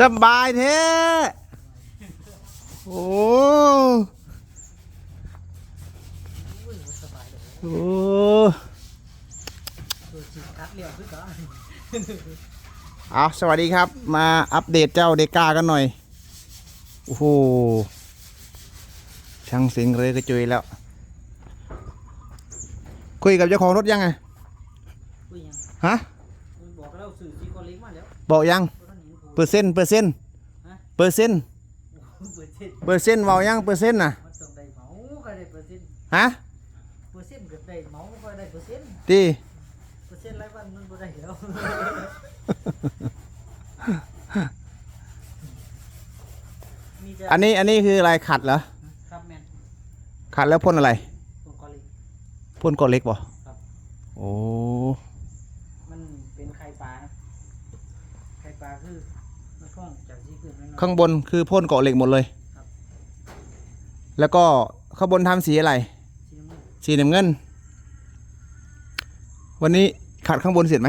สบายแท้โอ้โอ้ตัวจีกัดเอาสวัสดีครับ มาอัปเดตเจ้าเดก้ากันหน่อย โอ้โห ช่างสิงเลยกระจุยแล้ว คุยกับเจ้าของรถยังไง ฮะ บอกแล้วสื่อีคอล็กมาแล้ว บอกยัง เพราะท่านเห็นผมเปอร์เซ็นต์เปอร์เซ็นต์ฮะเปอร์เซ็นต์เปิดเส้นเปอร์เซ็นต์เบายังเปอร์เซ็นต์น่ะมันต้องได้เหมาก็ได้เปอร์เซ็นต์ฮะเปอร์เซ็นต์ก็ได้เหมาก็ได้เปอร์เซ็นต์ดีเปอร์เซ็นต์รายวันมันบ่ได้แล้วมีแต่อันนี้อันนี้คืออะไรขัดเหรอครับแมนขัดแล้วพ่นอะไรตัวคอเล็กพ่นกดเล็กบ่ครับโอ้ มันเป็นไข่ปลาครับไข่ปลาคือมันคล้องจากที่ ขึ้นน้อยๆข้างบนคือพ่นเกาะเหล็กหมดเลยครับแล้วก็ข้างบนทำสีอะไรสีน้ำเงินสีน้ำเงิน วันนี้ขัดข้างบนเสร็จไหม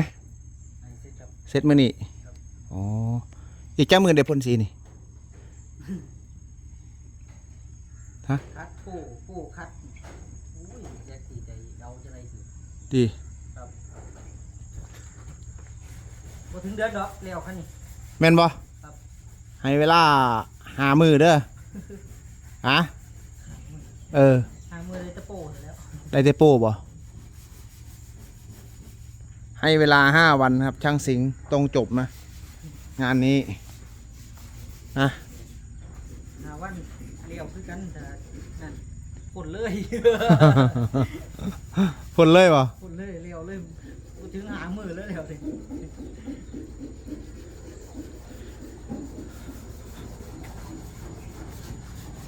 ไอ้เสร็จครับเสร็จมื่อนี้ครับอ๋อ อีกเจ้ามือเดี๋ยวพ่นสีนี่คัดโป้โป้คัดอุ้ยแยกตีใจเราจะไรสิดีครับพอถึงเดือนดอกเลี้ยวคันนี้แม่นบ่ครับ ให้เวลาหามือเด้อฮะเออทางมือเลยตะโป้แล้วได้เตโป้บ่ให้เวลาห้าวันครับ ช่างสิงห์ตรงจบนะ งานนี้นะหาวันเลี้ยวคือกันแต่นั่นฝนเลยพ่นเลยบ่ฝนเลยเลี้ยวเลยพอถึงหางมือแล้วเลี้ยวเลย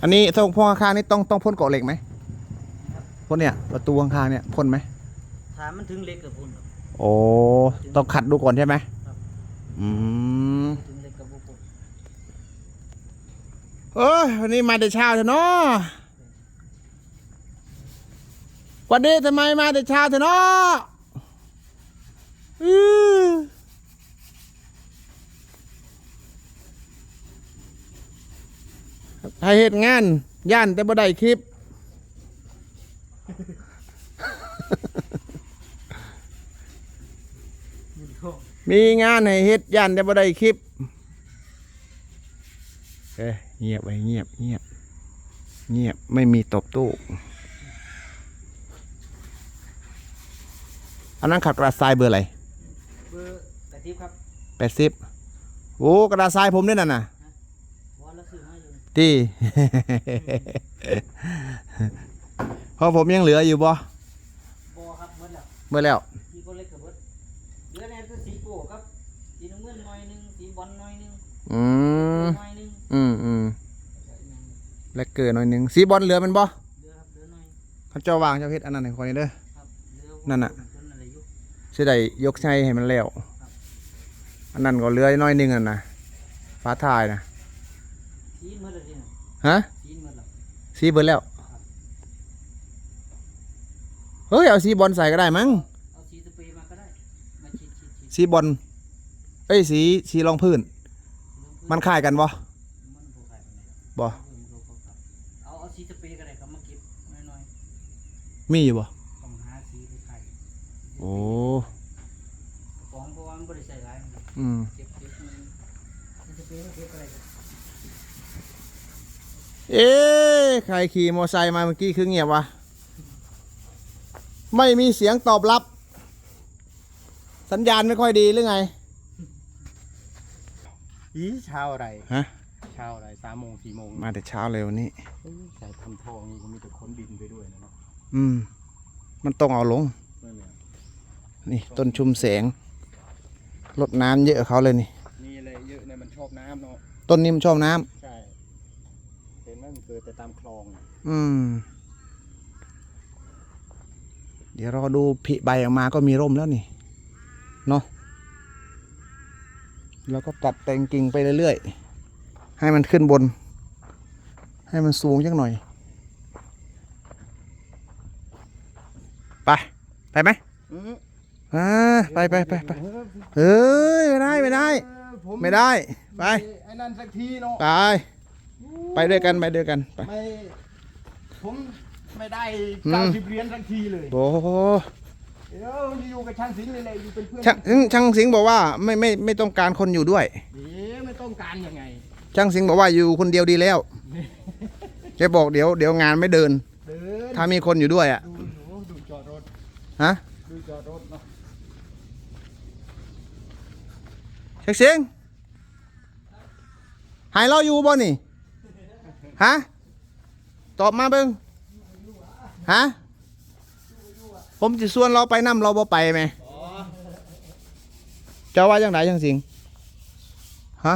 อันนี้ตรงพ่อข้างๆนี่ต้องต้องพ่นเกาะเหล็กไหมพ่นเนี่ยประตูข้างๆเนี่ยพ่นไหมถามมันถึงเล็กกับพุ่นครับ โอ้ต้องขัดดูก่อนใช่ไหมครับ อืมถึงเล็กกับบุพุ่นเอ้ยวันนี้มาแต่เช้าเถอะเนาะวันนี้ทำไมมาแต่เช้าเถอะเนาะอื้อ ให้เหตุงานย่านแต่บ่ได้คลิปยืนท่องมีงานให้เฮ็ดย่านแต่บ่ได้คลิปเอ้ยเงียบไว้เงียบเงียบเงียบไม่มีตบตู้อันนั้นขัดกระดาษทรายเบอร์อะไรเบอร์กระติบครับแปดสิบโอ้กระดาษทรายผมด้วยนั่นน่ะ วอนละซื้อมาอยู่ที่เพราะผมยังเหลืออยู่บ่บอครับหมดแล้วเมื่อแล้วสีก็เล็กกับเบิดเหลือแน่คือสีโก้ครับสีน้ำเงินหน่อยหนึงสีบอลหน่อยหนึงอืมหน่อยหนึงอืมอืมและเกิดหน่อยหนึ่งสีบอลเหลือมันบ่เหลือครับเหลือหน่อยเขาเจ้าวางเจ้าเฮ็ดอันนั้นให้คนนี้เด้อ ครับเหลือนั่นน่ะต้นอะไรอยู่สิได้ยกใช้ให้มันแล้ว อันนั้นก็เหลือน้อยหนึงอะนะฟ้าทายนะ สีหมดแล้วสิน่ะฮะสีหมดแล้วสีเบิดแล้ว เฮ้ย เอาสีบอลใส่ก็ได้มั้ง เอาสีสเปรย์มาก็ได้มาฉีดฉีดฉีดสีบอลเอ้ยสีสีรองพื้น มันคล้ายกันบ่มันบ่ขายปานใดดอกบ่เอาเพิ่มโลโก้ครับเอาเอาสีสเปรย์ก็ได้ครับมาเก็บน้อยมีอยู่บ่ๆต้องหาสีไปขายโอ้ของเพราะว่ามันบ่ได้ใส่หลายมันอืมเก็บเก็บมันสีสเปรย์มาเก็บก็ได้ครับ เอ๊ะใครขี่มอไซค์มาเมื่อกี้คือเงียบวะ ไม่มีเสียงตอบรับ สัญญาณไม่ค่อยดีหรือไงอีเช้าอะไรฮะเช้าอะไรสามโมงสี่โมงมาแต่เช้าเลยวันนี้ใส่ทำทองนี่ก็มีแต่คนบินไปด้วยนะเนาะอืม มันต้องเอาลงนั่นแหละนี่ต้นชุมแสงรดน้ำเยอะกว่าเขาเลยนี่นี่อะไรเยอะเนี่ยมันชอบน้ำเนาะต้นนี้มันชอบน้ำ ใช่เห็นไหมมันเกิด แต่ตามคลองน่ะอืม เดี๋ยวรอดูผลิใบออกมาก็มีร่มแล้วนี่ เนาะแล้วก็ตัดแต่งกิ่งไปเรื่อยๆ ให้มันขึ้นบน ให้มันสูงจักหน่อย ไป ไปไหมอื้ออ่าไปไปไปไปเฮ้ย ไม่ได้ ไม่ได้เออผผมไม่ได้ ไปไอ้นั่นสักทีเนาะ ไป ไปด้วยกันไปด้วยกันไป ไม่ผมไม่ได้อืม เก้าสิบเหรียญสักทีเลยโอ้โหเดี๋ยวอยู่กับช่างสิงห์เลยเลยอยู่เป็นเพื่อนช่างช่างสิงห์บอกว่าไม่ไม่ไม่ต้องการคนอยู่ด้วยเดี๋ยวไม่ต้องการยังไง ช่างสิงห์บอกว่าอยู่คนเดียวดีแล้วแกบอกเดี๋ยวเดี๋ยวงานไม่เดิน เดินถ้ามีคนอยู่ด้วยอะ ดูหนูดูจอดรถฮะ ดูจอดรถเนาะช่างสิงห์หายเราอยู่บ่นี่ ฮะ ตอบมาเบิ้งฮะ ผมจะส่วนเราไปนํเราบ่ไปไหมเจ้าว่าจังไดช่างสิงห์ฮะ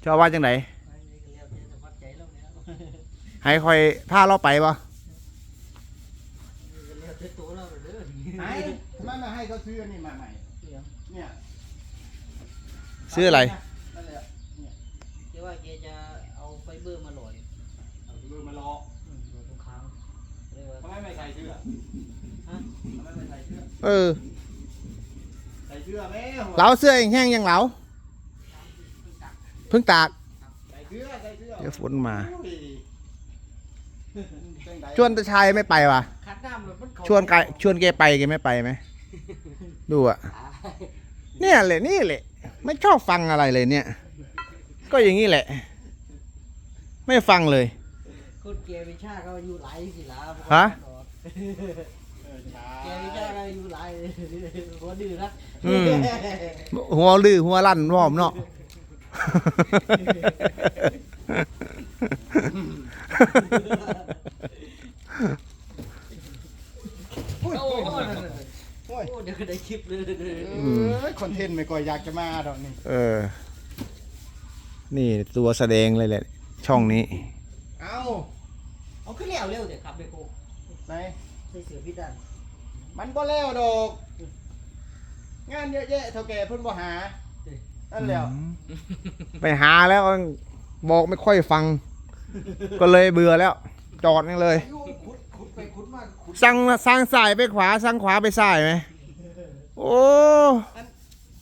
เจ้าว่าจังไดไปนี่ก็เรียกเดี๋ยวจะวัดใจเราเนี่ยให้คอยพาเราไปบ่นี่ก็เรียกเดี๋ยวตัวเราเด้อไหนทำไมไม่ให้เขาซื้ออันนี่มาใหม่เดี๋ยวเนี่ยซื้ออะไรนั่นแหละเนี่ยเดี๋ยวว่าแกจะเอาไฟเบอร์มาหล่อ ไมไม่ใส่เสื้อฮะทำไมไม่ใส่เสื้อเออใส่เสื้อไหมหัวเหลาเสื้อแห้งๆยังเหลาเพิ่งตากใส่เสื้อใส่เสื้อเดี๋ยวฝนมา โอ้ยจังใดชวนตาชายไม่ไปวะคัดน้ำเลยมันเข้าชวนไกชวนแกไปแกไม่ไปไหมดูอะเนี่ยแหละนี่แหละ ไม่ชอบฟังอะไรเลยเนี่ย ก็อย่างนี้แหละ ไม่ฟังเลย คนแกวิชาเขาอายุหลายสิล่ะฮะ เออช้าแกวิชาเขาอายุหลายหัวดื้อนะอืม หัวลือหัวลั่นพร้อมเนาะ โอ้โหโอ้ยเดี๋ยวก็ได้คลิปเลยเอ้ยคอนเทนต์ไม่ก่อยอยากจะมาดอกนี่เออ นี่ตัวแสดงเลยแหละ ช่องนี้ เอ้าเอาขึ้นแล้วเร็วเดี๋ยวขับไปโก้ ไหนใส่เสือพิษดันมันบ่แล้วดอกงานเยอะแยะเท่าแก่เพิ่นบ่หานั่นแหล้วไปหาแล้วบอกไม่ค่อยฟัง ก็เลยเบื่อแล้ว จอดนี่เลยยูขุดขุดไปขุดมาขุดสั่งสั่งสายไปขวาสั่งขวาไปซ้ายไหมโอ้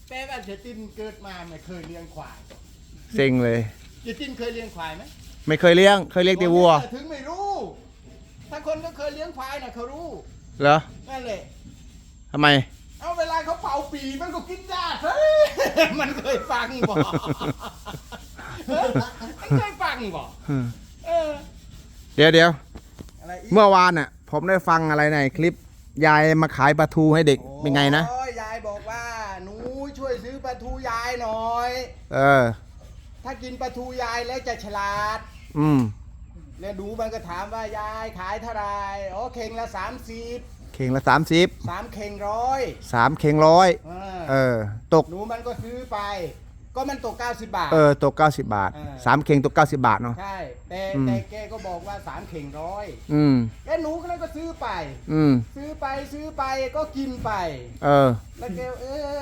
แปลว่าเจตินเกิดมาไม่เคยเลี้ยงควายเซ็งเลย เจตินเคยเลี้ยงควายไหมไม่เคยเลี้ยง เคยเลี้ยงแต่วัว ถึงไม่รู้ ถ้าคนก็เคยเลี้ยงควายน่ะเขารู้เหรอนั่นแหละทำไม เอาเวลาเขาเป่าปีมันก็กินหญ้าเฮ้ยมันเคยฟังบ่เฮ้ยมันเคยฟังบ่เออเดี๋ยวเดี๋ยวอะไรอีกเมื่อวานน่ะ ผมได้ฟังอะไรในคลิป ยายมาขายปลาทูให้เด็กเป็นไงนะ โอ้ยยายบอกว่า หนูช่วยซื้อปลาทูยายหน่อย เออ ถ้ากินปลาทูยายแล้วจะฉลาด อืม แล้วหนูมันก็ถามว่ายายขายเท่าไหรอ๋อเข่งละสามสิบเข่งละสามสิบสามเข่งร้อยสามเข่งร้อยเอเอออ ตก หนูมันก็ซื้อไป ก็มันตก90บาท เออ ตกเก้าสิบบาทเออ สามเข่งตกเก้าสิบบาทเนาะ ใช่แต่อืม แต่แกก็บอกว่าสามเข่งร้อยอืม แล้วหนูก็เลยก็ซื้อไป อืม ซื้อไปซื้อไปก็กินไป เออ แล้วแกเออ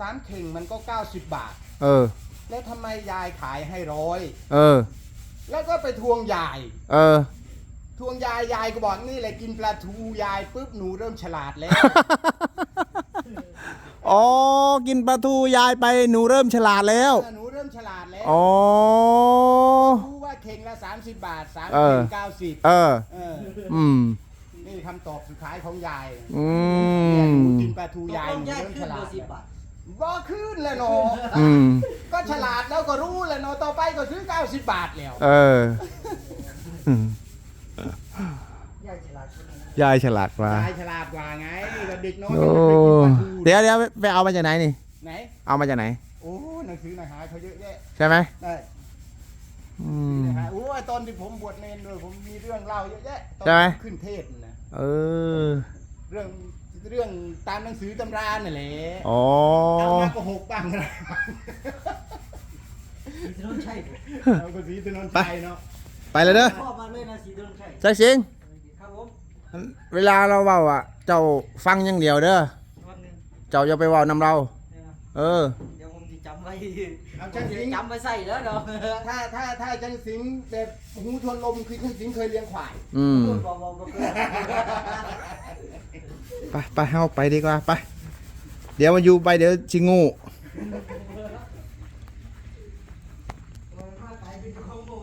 สามเข่งมันก็90บาท เออ แล้วทำไมยายขายให้ร้อย เออ แล้วก็ไปทวงยาย เออ ทวงยายยายก็บอกนี่แหละกินปลาทูยายปุ๊บหนูเริ่มฉลาดแล้ว อ๋อ กินปลาทูยายไปหนูเริ่มฉลาดแล้ว หนูเริ่มฉลาดแล้วอ๋อ รู้ว่าเข่งละ30 บาท3เออเข่ง90เออ เอออืม นี่คำตอบสุดท้ายของยายอืเนี่ยม หนูกินปลาทูยายต้หองนูย้ายเริ่มขึ้ฉนลาเบอดร์สิบ บาทบ่ขึ้นเลยเนาะอืม ก็ฉลาดแล้วก็รู้แล้วเนาะต่อไปก็ซื้อ 90 บาทแล้ว เอออืมย้ายฉลาดขึ้นนะยายฉลาดกว่า ยายฉลาดกว่าไงก็เด็กน้อยโอ้มันไปกินปลาทูเดี๋ยวเดี๋ยวไปเอามาจากไหนนี่ ไหน เอามาจากไหน โอ้หนังสือหนังหาเขาเยอะแยะใช่ไหมได้อืม นะฮะโอ้ยตอนที่ผมบวชเนรด้วยผมมีเรื่องเล่าเยอะแยะตอนใช่ไหม ขึ้นเทศน์นะเออ เรื่อง เรื่องตามหนังสือตำรานั่นแหละอ๋อเอามาก็หกบ้างนะสีถนนชัยเอาก็สีถนนชัยเนาะไปเลยเด้อพ่อมาเลยนะสีถนนชัยใช่สิงครับผมเวลาเราเว้าอะ เจ้าฟังอย่างเดียวเด้อ วันหนึงเจ้าอย่าไปเว้านำเราเนี่ยนะเออ เดี๋ยวผมจะจำไว้เอาจังสิงจำไปใส่แล้วเนาะถ้าถ้าถ้าจังสิงแบบหูทวนลมคือจังสิงเคยเลี้ยงควาย อืม บอกบอกบอก ไปไปเฮาไปดีกว่าไป เดี๋ยวมาอยู่ไปเดี๋ยวชิงู